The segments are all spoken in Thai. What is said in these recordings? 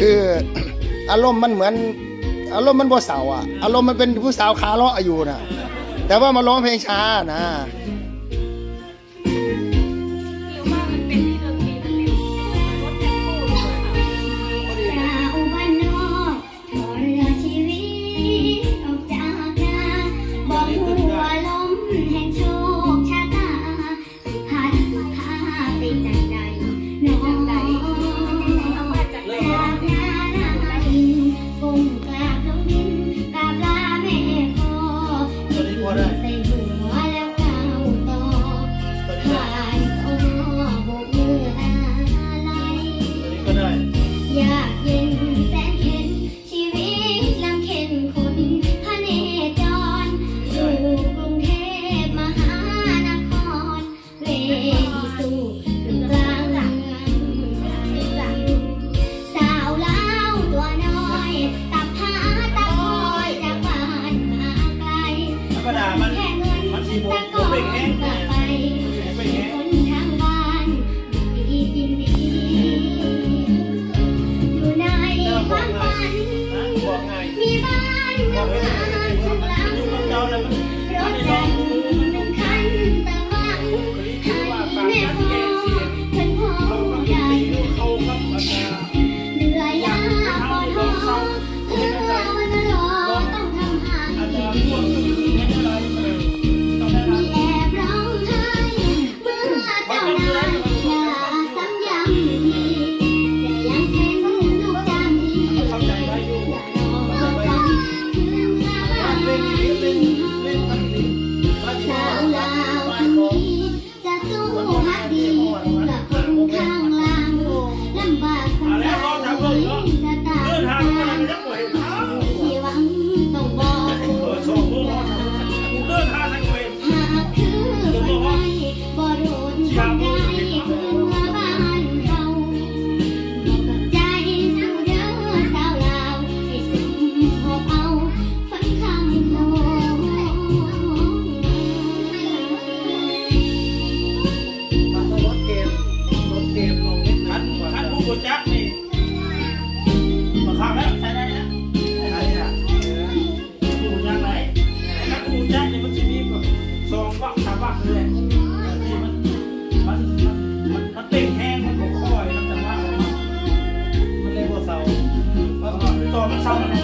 คือ อารมณ์มันเหมือน อารมณ์มันบ่สาวอะ อารมณ์มันเป็นผู้สาวขาเลาะอยู่นะแต่ว่ามาร้องเพลงช้าน่ามันเป็น Listen. Adam Tchau, meninas.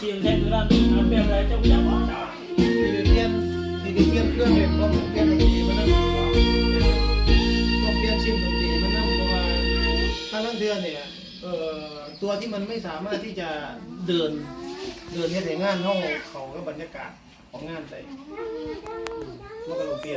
เสียงแทนตัวนั้นเอาเปรียบอะไรเจ้าพี่เจ้าพ่อจ๋าที่เรียที่เรียเครื่องเล่นก็เดนตรีมันนั่งก็เรียนชิมดนตรีมันนั่งเระว่าถ้าลังเทือเนี่ยเออตัวที่มันไม่สามารถที่จะเดินเดินเนี่ยแต่งานห้องเขาก็บรรยากาศของงานได้มันก็งเปลี่ยน